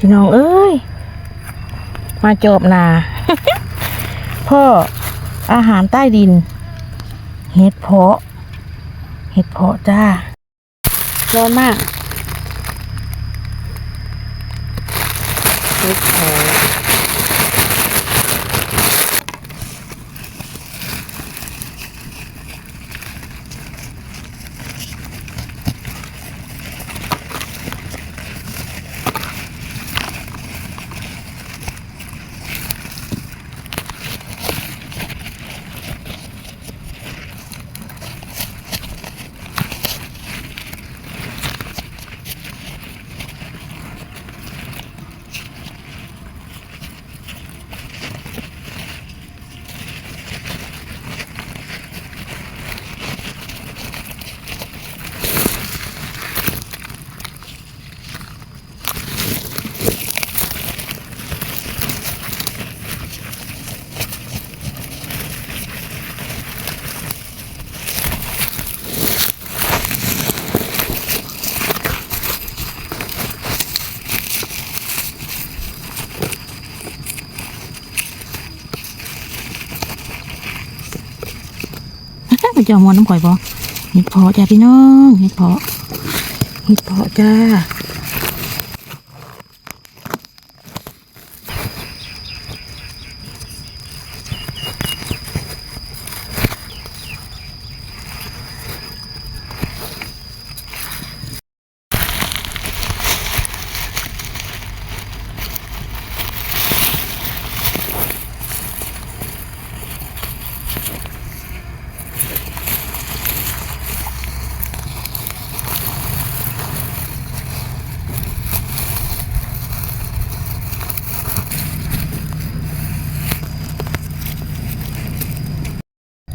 พี่น้องเอ้ย มาจอบนา พ่ออาหารใต้ดิน เห็ดเพาะ เห็ดเพาะจ้า ร้อนมาก เห็ดเพาะ จะเอามวนน้ำข่อยบ่เห็ดเพาะจ้าพี่น้องเห็ดเพาะเห็ดเพาะจ้า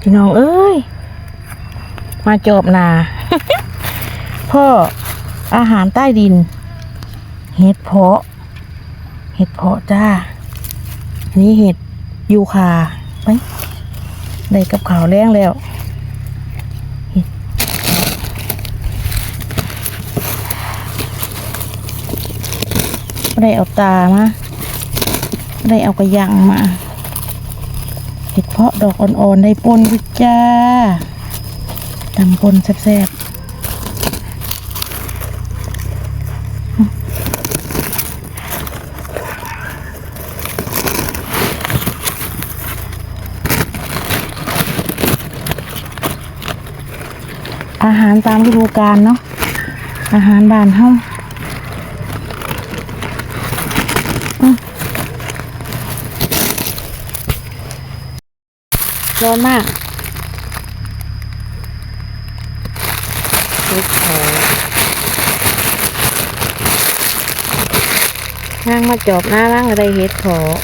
พี่น้องเอ้ย มาจอบนา พ่ออาหารใต้ดิน เห็ดเพาะ เห็ดเพาะจ้า อันนี้เห็ดยูคาไปได้กับขาวแรงแล้วได้เอาตามาได้เอากระยังมา เห็ดเพาะดอกอ่อนๆได้ปนวิจ้าตำปนแซ่บๆอาหารตามฤดูกาลเนาะอาหารบ้านเฮา ร้อนมากเฮ็ดพาะนั่งมาจอบหน้าร่างอะไรเฮ็ดเพาะ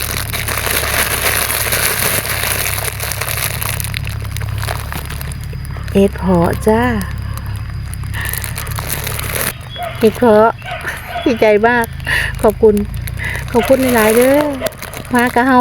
เฮ็ดพาะจ้าเห็ดเพาะดีใจมาก ขอบคุณ ขอบคุณหลายๆเด้อมากะเฮา